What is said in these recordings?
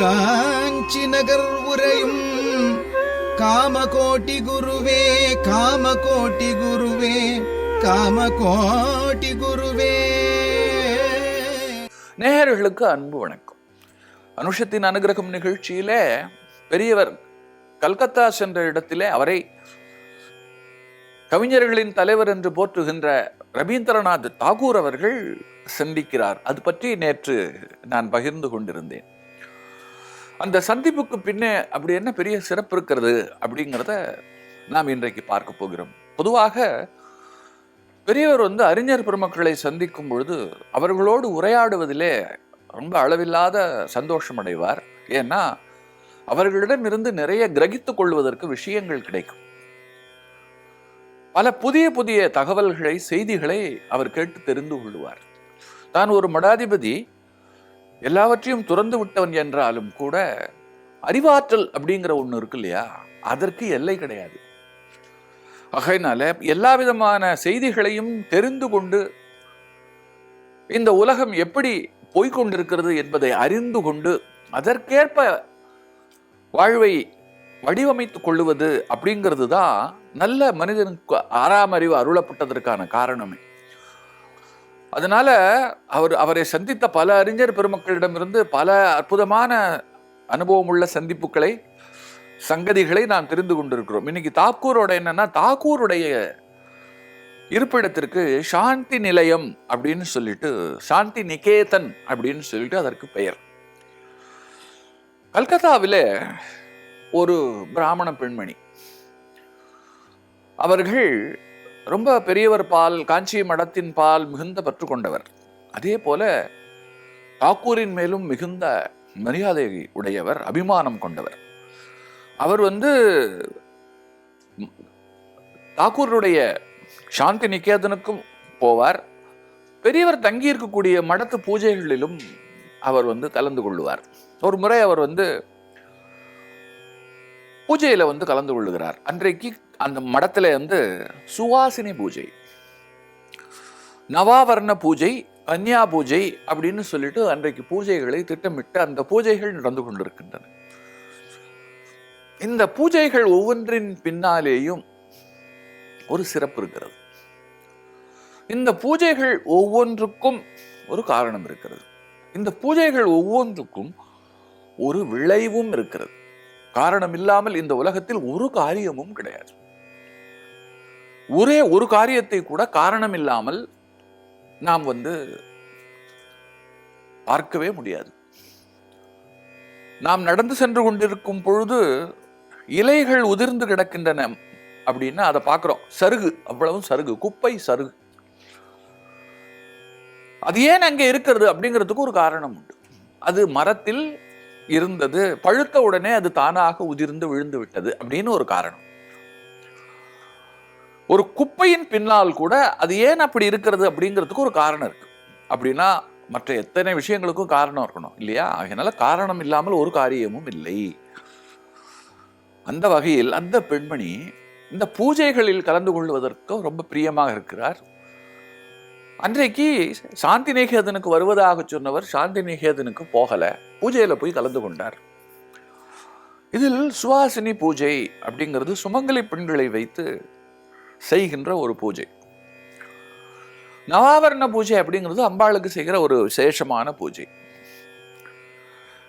காஞ்சி நகர் உரையும் காமகோட்டி குருவே காமகோட்டி குருவே காமகோட்டி குருவே. நேயர்களுக்கு அன்பு வணக்கம். அனுஷத்தின் அனுகிரகம் நிகழ்ச்சியிலே பெரியவர் கல்கத்தா சென்ற இடத்திலே அவரை கவிஞர்களின் தலைவர் என்று போற்றுகின்ற ரவீந்திரநாத் தாகூர் அவர்கள் சந்திக்கிறார். அது பற்றி நேற்று நான் பகிர்ந்து கொண்டிருந்தேன். அந்த சந்திப்புக்கு பின்னே அப்படி என்ன பெரிய சிறப்பு இருக்கிறது அப்படிங்கிறத நாம் இன்றைக்கு பார்க்க போகிறோம். பொதுவாக பெரியவர் வந்து அறிஞர் பெருமக்களை சந்திக்கும் பொழுது அவர்களோடு உரையாடுவதிலே ரொம்ப அளவில்லாத சந்தோஷம் அடைவார். ஏன்னா அவர்களிடம் இருந்து நிறைய கிரகித்துக் கொள்வதற்கு விஷயங்கள் கிடைக்கும். பல புதிய புதிய தகவல்களை செய்திகளை அவர் கேட்டு தெரிந்து கொள்வார். தான் ஒரு மடாதிபதி எல்லாவற்றையும் துறந்து விட்டவன் என்றாலும் கூட அறிவாற்றல் அப்படிங்கிற ஒண்ணு இருக்கு இல்லையா? அதற்கு எல்லை கிடையாது. ஆகையினால எல்லா விதமான செய்திகளையும் தெரிந்து கொண்டு இந்த உலகம் எப்படி போய்க்கொண்டிருக்கிறது என்பதை அறிந்து கொண்டு அதற்கேற்ப வாழ்வை வடிவமைத்துக் கொள்ளுவது அப்படிங்கிறது தான் நல்ல மனிதனுக்கு ஆறாம் அறிவு அருளப்பட்டதற்கான காரணமே. அதனால அவர் அவரை சந்தித்த பல அறிஞர் பெருமக்களிடமிருந்து பல அற்புதமான அனுபவம் உள்ள சந்திப்புகளை சங்கதிகளை நாம் தெரிந்து கொண்டிருக்கிறோம். இன்னைக்கு தாக்கூரோட என்னன்னா தாக்கூருடைய இருப்பிடத்திற்கு சாந்தி நிலையம் அப்படின்னு சொல்லிட்டு சாந்தி நிகேதன் அப்படின்னு சொல்லிட்டு அதற்கு பெயர். கல்கத்தாவில் ஒரு பிராமண பெண்மணி. அவர்கள் ரொம்ப பெரியவர் பால் காஞ்சி மடத்தின் பால் மிகுந்த பற்று கொண்டவர் அதே போல தாக்கூரின் மேலும் மிகுந்த மரியாதை உடையவர் அபிமானம் கொண்டவர். அவர் வந்து தாக்கூருடைய சாந்தி நிகேதனுக்கும் போவார். பெரியவர் தங்கி இருக்கக்கூடிய மடத்து பூஜைகளிலும் அவர் வந்து கலந்து கொள்ளுவார். ஒரு முறை அவர் வந்து பூஜையில் வந்து கலந்து கொள்ளுகிறார். அன்றைக்கு அந்த மடத்தில் வந்து சுவாசினி பூஜை. நவாவர்ண பூஜை கன்யா பூஜை அப்படின்னு சொல்லிட்டு அன்றைக்கு பூஜைகளை திட்டமிட்டு அந்த பூஜைகள் நடந்து கொண்டிருக்கின்றன. இந்த பூஜைகள் ஒவ்வொன்றின் பின்னாலேயும் ஒரு சிறப்பு இருக்கிறது. இந்த பூஜைகள் ஒவ்வொன்றுக்கும் ஒரு காரணம் இருக்கிறது. இந்த பூஜைகள் ஒவ்வொன்றுக்கும் ஒரு விளைவும் இருக்கிறது. காரணம் இல்லாமல் இந்த உலகத்தில் ஒரு காரியமும் கிடையாது. ஒரே ஒரு காரியத்தை கூட காரணம் இல்லாமல் நாம் வந்து பார்க்கவே முடியாது. நாம் நடந்து சென்று கொண்டிருக்கும் பொழுது இலைகள் உதிர்ந்து கிடக்கின்றன அப்படின்னா அதை பார்க்கிறோம். சருகு அவ்வளவும் சருகு குப்பை சருகு. அது ஏன் அங்கே இருக்கிறது அப்படிங்கிறதுக்கு ஒரு காரணம் உண்டு. அது மரத்தில் இருந்தது. பழுத்த உடனே அது தானாக உதிர்ந்து விழுந்து விட்டது அப்படின்னு ஒரு காரணம். ஒரு குப்பையின் பின்னால் கூட அது ஏன் அப்படி இருக்கிறது அப்படிங்கிறதுக்கு ஒரு காரணம் இருக்கு. அப்படின்னா மற்ற எத்தனை விஷயங்களுக்கும் காரணம் இருக்கணும் இல்லையா? அதனால காரணம் இல்லாமல் ஒரு காரியமும் இல்லை. அந்த வகையில் அந்த பெண்மணி இந்த பூஜைகளில் கலந்து கொள்வதற்கு ரொம்ப பிரியமாக இருக்கிறார். அன்றைக்கு சாந்தி நிகேதனுக்கு வருவதாக சொன்னவர் சாந்தி நிகேதனுக்கு போகல. பூஜையில போய் கலந்து கொண்டார். இதில் சுவாசினி பூஜை அப்படிங்கிறது சுமங்கலி பெண்களை வைத்து செய்கின்ற ஒரு பூஜை. நவாவரண பூஜை அப்படிங்கிறது அம்பாளுக்கு செய்கிற ஒரு விசேஷமான பூஜை.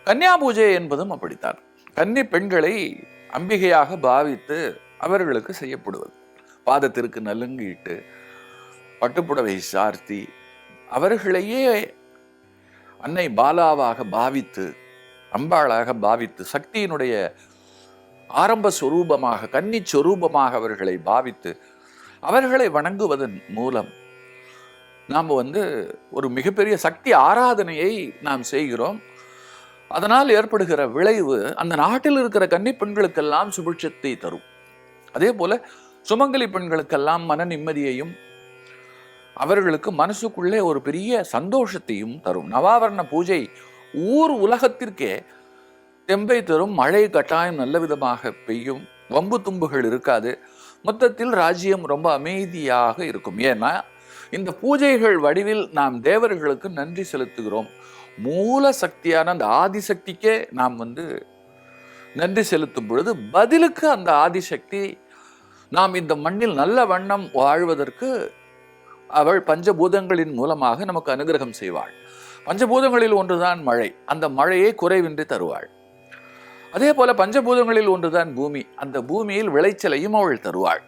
கன்னியா பூஜை என்பதும் அப்படித்தான். கன்னி பெண்களை அம்பிகையாக பாவித்து அவர்களுக்கு செய்யப்படுவது. பாதத்திற்கு நலுங்கிட்டு பட்டுப்புடவை சார்த்தி அவர்களையே அன்னை பாலாவாக பாவித்து அம்பாளாக பாவித்து சக்தியினுடைய ஆரம்ப சுரூபமாக கன்னி சொரூபமாக அவர்களை பாவித்து அவர்களை வணங்குவதன் மூலம் நாம் வந்து ஒரு மிகப்பெரிய சக்தி ஆராதனையை நாம் செய்கிறோம். அதனால் ஏற்படுகிற விளைவு அந்த நாட்டில் இருக்கிற கன்னி பெண்களுக்கெல்லாம் சுபிட்சத்தை தரும். அதே போல சுமங்கலி பெண்களுக்கெல்லாம் மன நிம்மதியையும் அவர்களுக்கு மனசுக்குள்ளே ஒரு பெரிய சந்தோஷத்தையும் தரும். நவாவரண பூஜை ஊர் உலகத்திற்கே தெம்பை தரும். மழை கட்டாயம் நல்ல விதமாக பெய்யும். வம்பு தும்புகள் இருக்காது. மொத்தத்தில் ராஜ்யம் ரொம்ப அமைதியாக இருக்கும். ஏன்னா இந்த பூஜைகள் வடிவில் நாம் தேவர்களுக்கு நன்றி செலுத்துகிறோம். மூல சக்தியான அந்த ஆதிசக்திக்கே நாம் வந்து நன்றி செலுத்தும் பொழுது பதிலுக்கு அந்த ஆதிசக்தி நாம் இந்த மண்ணில் நல்ல வண்ணம் வாழ்வதற்கு அவள் பஞ்சபூதங்களின் மூலமாக நமக்கு அனுகிரகம் செய்வாள். பஞ்சபூதங்களில் ஒன்றுதான் மழை அந்த மழையை குறைவின்றி தருவாள். அதே போல பஞ்சபூதங்களில் ஒன்றுதான் பூமி அந்த பூமியில் விளைச்சலையும் அவள் தருவாள்.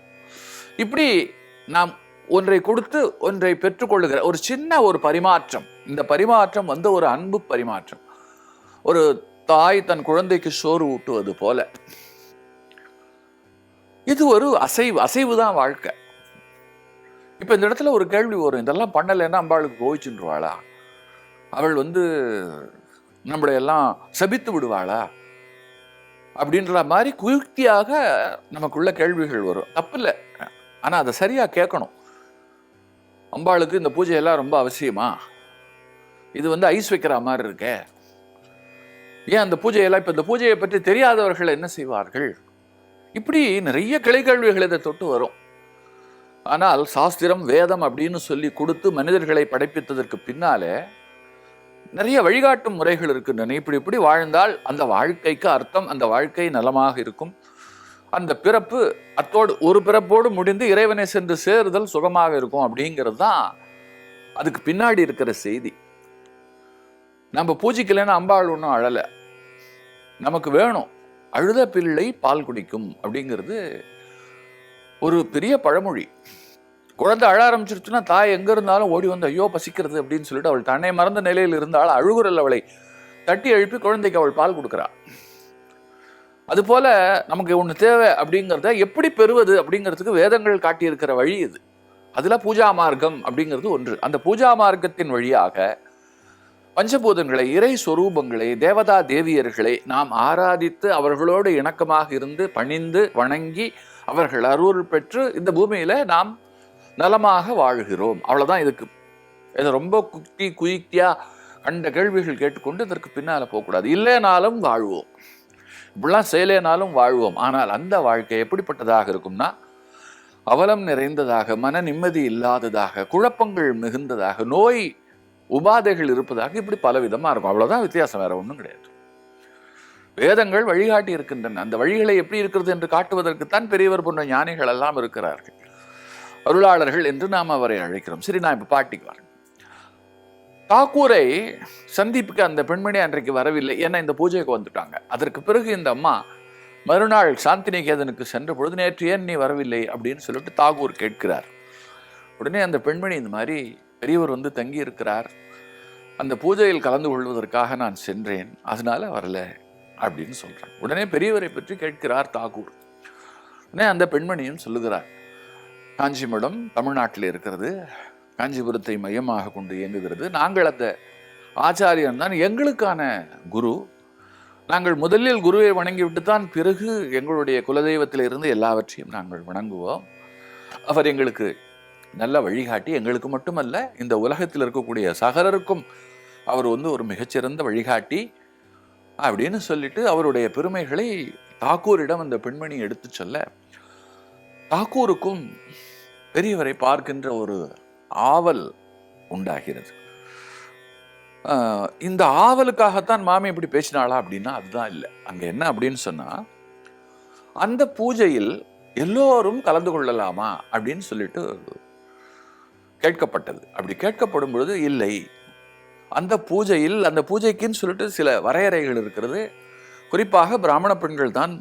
இப்படி நாம் ஒன்றை கொடுத்து ஒன்றை பெற்றுக்கொள்ளுகிற ஒரு சின்ன ஒரு பரிமாற்றம் இந்த பரிமாற்றம் வந்து ஒரு அன்பு பரிமாற்றம். ஒரு தாய் தன் குழந்தைக்கு சோறு ஊட்டுவது போல. இது ஒரு அசைவு அசைவு தான் வாழ்க்கை. இப்போ இந்த இடத்துல ஒரு கேள்வி வரும். இதெல்லாம் பண்ணலைன்னா அம்பாளுக்கு கோவிச்சுருவாளா அவள் வந்து நம்மளை எல்லாம் சபித்து விடுவாளா? அப்படின்ற மாதிரி குயுக்தியாக நமக்குள்ள கேள்விகள் வரும். தப்பில்லை ஆனால் அதை சரியாக கேட்கணும். அம்பாளுக்கு இந்த பூஜையெல்லாம் ரொம்ப அவசியமா? இது வந்து ஐஸ் வைக்கிற மாதிரி இருக்கே. ஏன் அந்த பூஜையெல்லாம் இப்போ இந்த பூஜையை பற்றி தெரியாதவர்கள் என்ன செய்வார்கள்? இப்படி நிறைய கிளை கேள்விகள் இதை தொட்டு வரும். ஆனால் சாஸ்திரம் வேதம் அப்படின்னு சொல்லி கொடுத்து மனிதர்களை படைப்பித்ததற்கு பின்னாலே நிறைய வழிகாட்டும் முறைகள் இருக்கின்றன இப்படி இப்படி வாழ்ந்தால் அந்த வாழ்க்கைக்கு அர்த்தம் அந்த வாழ்க்கை நலமாக இருக்கும். அந்த பிறப்பு அத்தோடு ஒரு பிறப்போடு முடிந்து இறைவனை சென்று சேருதல் சுகமாக இருக்கும் அப்படிங்கிறது தான் அதுக்கு பின்னாடி இருக்கிற செய்தி. நம்ம பூஜைக்கலைன்னா அம்பாள் ஒன்றும் அழலை. நமக்கு வேணும். அழுத பிள்ளை பால் குடிக்கும் அப்படிங்கிறது ஒரு பெரிய பழமொழி. குழந்தை அழ ஆரம்பிச்சிருச்சுன்னா தாய் எங்கே இருந்தாலும் ஓடி வந்து ஐயோ பசிக்கிறது அப்படின்னு சொல்லிட்டு அவள் தன்னை மறந்த நிலையில் இருந்தால் அழுகுறல் அவளை தட்டி எழுப்பி குழந்தைக்கு அவள் பால் கொடுக்குறா. அதுபோல நமக்கு ஒன்று தேவை அப்படிங்கிறத எப்படி பெறுவது அப்படிங்கிறதுக்கு வேதங்கள் காட்டியிருக்கிற வழி இது. அதில் பூஜா மார்க்கம் அப்படிங்கிறது ஒன்று. அந்த பூஜா மார்க்கத்தின் வழியாக பஞ்சபூதங்களை இறை சொரூபங்களை தேவதா தேவியர்களை நாம் ஆராதித்து அவர்களோடு இணக்கமாக இருந்து பணிந்து வணங்கி அவர்கள் அருள் பெற்று இந்த பூமியில் நாம் நலமாக வாழ்கிறோம். அவ்வளோதான் இதுக்கு. இதை ரொம்ப குக்தி குயிக்தியா கண்ட கேள்விகள் கேட்டுக்கொண்டு இதற்கு பின்னால் போகக்கூடாது. இல்லைனாலும் வாழ்வோம். இப்படிலாம் செயலேனாலும் வாழ்வோம். ஆனால் அந்த வாழ்க்கை எப்படிப்பட்டதாக இருக்கும்னா அவலம் நிறைந்ததாக மன நிம்மதி இல்லாததாக குழப்பங்கள் மிகுந்ததாக நோய் உபாதைகள் இருப்பதாக இப்படி பல விதமாக இருக்கும். அவ்வளோதான் வித்தியாசம் வேறு ஒன்றும் கிடையாது. வேதங்கள் வழிகாட்டி இருக்கின்றன அந்த வழிகளை எப்படி இருக்கிறது என்று காட்டுவதற்குத்தான் பெரியவர் போன்ற ஞானிகள் எல்லாம் இருக்கிறார்கள். அருளாளர்கள் என்று நாம் அவரை அழைக்கிறோம். சரி நான் இப்போ பாட்டிக்கு வரேன். தாக்கூரை சந்திப்புக்கு அந்த பெண்மணி அன்றைக்கு வரவில்லை. ஏன்னா இந்த பூஜைக்கு வந்துட்டாங்க. அதற்கு பிறகு இந்த அம்மா மறுநாள் சாந்திநிகேதனுக்கு சென்ற பொழுது நேற்று ஏன் நீ வரவில்லை? அப்படின்னு சொல்லிட்டு தாகூர் கேட்கிறார். உடனே அந்த பெண்மணி இந்த மாதிரி பெரியவர் வந்து தங்கி இருக்கிறார் அந்த பூஜையில் கலந்து கொள்வதற்காக நான் சென்றேன். அதனால வரல. அப்படின்னு சொல்றார். உடனே பெரியவரை பற்றி கேட்கிறார் தாகூர். உடனே அந்த பெண்மணியும் சொல்லுகிறார் காஞ்சி மடம் தமிழ்நாட்டில் இருக்கிறது. காஞ்சிபுரத்தை மையமாக கொண்டு இயங்குகிறது. நாங்கள் அந்த ஆச்சாரியன் தான் எங்களுக்கான குரு. நாங்கள் முதலில் குருவை வணங்கிவிட்டு தான் பிறகு எங்களுடைய குலதெய்வத்தில் இருந்து எல்லாவற்றையும் நாங்கள் வணங்குவோம். அவர் எங்களுக்கு நல்ல வழிகாட்டி. எங்களுக்கு மட்டுமல்ல இந்த உலகத்தில் இருக்கக்கூடிய சகரருக்கும் அவர் வந்து ஒரு மிகச்சிறந்த வழிகாட்டி. அப்படின்னு சொல்லிட்டு அவருடைய பெருமைகளை தாக்கூரிடம் அந்த பெண்மணி எடுத்து சொல்ல தாக்கூருக்கும் பெரியவரை பார்க்கின்ற ஒரு ஆவல் உண்டாகிறது. இந்த ஆவலுக்காகத்தான் மாமி இப்படி பேசினாளா அப்படின்னா அதுதான் இல்லை. அங்க என்ன அப்படின்னு சொன்னா அந்த பூஜையில் எல்லோரும் கலந்து கொள்ளலாமா அப்படின்னு சொல்லிட்டு கேட்கப்பட்டது. அப்படி கேட்கப்படும் பொழுது இல்லை அந்த பூஜையில் அந்த பூஜைக்குன்னு சொல்லிட்டு சில வரையறைகள் இருக்கிறது. குறிப்பாக பிராமண பெண்கள் தான்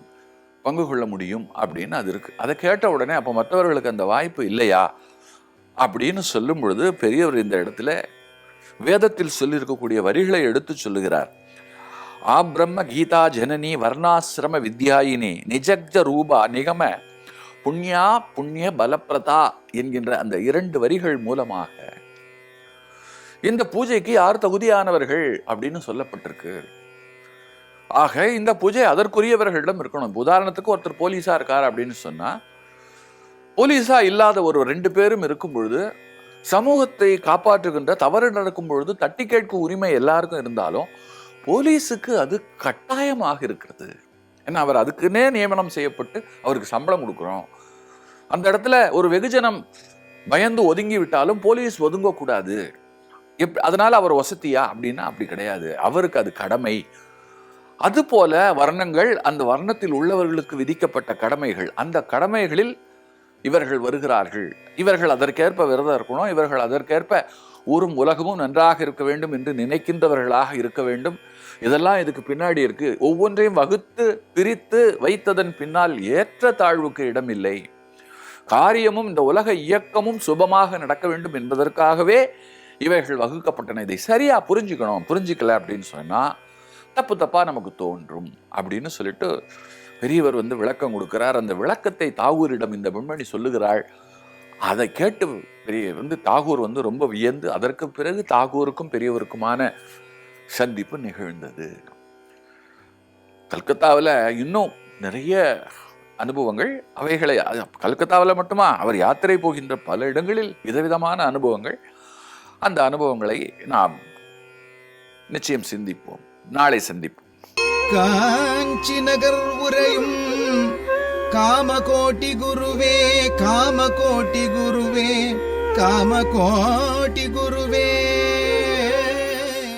பங்கு கொள்ள முடியும் அப்படின்னு அது இருக்குது அதை கேட்ட உடனே அப்போ மற்றவர்களுக்கு அந்த வாய்ப்பு இல்லையா? அப்படின்னு சொல்லும் பொழுது பெரியவர் இந்த இடத்துல வேதத்தில் சொல்லியிருக்கக்கூடிய வரிகளை எடுத்து சொல்லுகிறார். ஆ பிரம்ம கீதா ஜனனி வர்ணாசிரம வித்யாயினி நிஜக்ஜ ரூபா நிகம புண்ணியா புண்ணிய பலப்பிரதா என்கின்ற அந்த இரண்டு வரிகள் மூலமாக இந்த பூஜைக்கு யார் தகுதியானவர்கள் அப்படின்னு சொல்லப்பட்டிருக்கு. ஆக இந்த பூஜை அதற்குரியவர்களிடம் இருக்கணும். உதாரணத்துக்கு ஒருத்தர் போலீஸா இருக்கார் அப்படின்னு சொன்னா போலீஸா இல்லாத ஒரு ரெண்டு பேரும் இருக்கும் பொழுது சமூகத்தை காப்பாற்றுகின்ற தவறு நடக்கும் பொழுது தட்டி கேட்கும் உரிமை எல்லாருக்கும் இருந்தாலும் போலீஸுக்கு அது கட்டாயமாக இருக்கிறது. ஏன்னா அவர் அதுக்குன்னே நியமனம் செய்யப்பட்டு அவருக்கு சம்பளம் கொடுக்குறோம். அந்த இடத்துல ஒரு வெகுஜனம் பயந்து ஒதுங்கி விட்டாலும் போலீஸ் ஒதுங்கக்கூடாது. எப் அதனால் அவர் வசதியா? அப்படின்னா அப்படி கிடையாது. அவருக்கு அது கடமை. அதுபோல வர்ணங்கள் அந்த வர்ணத்தில் உள்ளவர்களுக்கு விதிக்கப்பட்ட கடமைகள். அந்த கடமைகளில் இவர்கள் வருகிறார்கள். இவர்கள் அதற்கேற்ப விரதம் இருக்கணும். இவர்கள் அதற்கேற்ப ஊரும் உலகமும் நன்றாக இருக்க வேண்டும் என்று நினைக்கின்றவர்களாக இருக்க வேண்டும். இதெல்லாம் இதுக்கு பின்னாடி இருக்கு. ஒவ்வொன்றையும் வகுத்து பிரித்து வைத்ததன் பின்னால் ஏற்ற தாழ்வுக்கு இடமில்லை. காரியமும் இந்த உலக இயக்கமும் சுபமாக நடக்க வேண்டும் என்பதற்காகவே இவைகள் வகுக்கப்பட்டன. இதை சரியா புரிஞ்சுக்கணும். புரிஞ்சிக்கல அப்படின்னு சொன்னா தப்பு தப்பா நமக்கு தோன்றும் அப்படின்னு சொல்லிட்டு பெரியவர் வந்து விளக்கம் கொடுக்கிறார். அந்த விளக்கத்தை தாகூரிடம் இந்த பெண்மணி சொல்லுகிறாள். அதை கேட்டு பெரிய வந்து தாகூர் வந்து ரொம்ப வியந்து அதற்கு பிறகு தாகூருக்கும் பெரியவருக்குமான சந்திப்பு நிகழ்ந்தது. கல்கத்தாவில் இன்னும் நிறைய அனுபவங்கள் அவைகளை கல்கத்தாவில் மட்டுமா? அவர் யாத்திரை போகின்ற பல இடங்களில் விதவிதமான அனுபவங்கள். அந்த அனுபவங்களை நாம் நிச்சயம் சிந்திப்போம். நாளை சந்திப்போம். காஞ்சி நகர் உரையும் காமகோட்டி குருவே காமகோட்டி குருவே காமகோட்டி குருவே.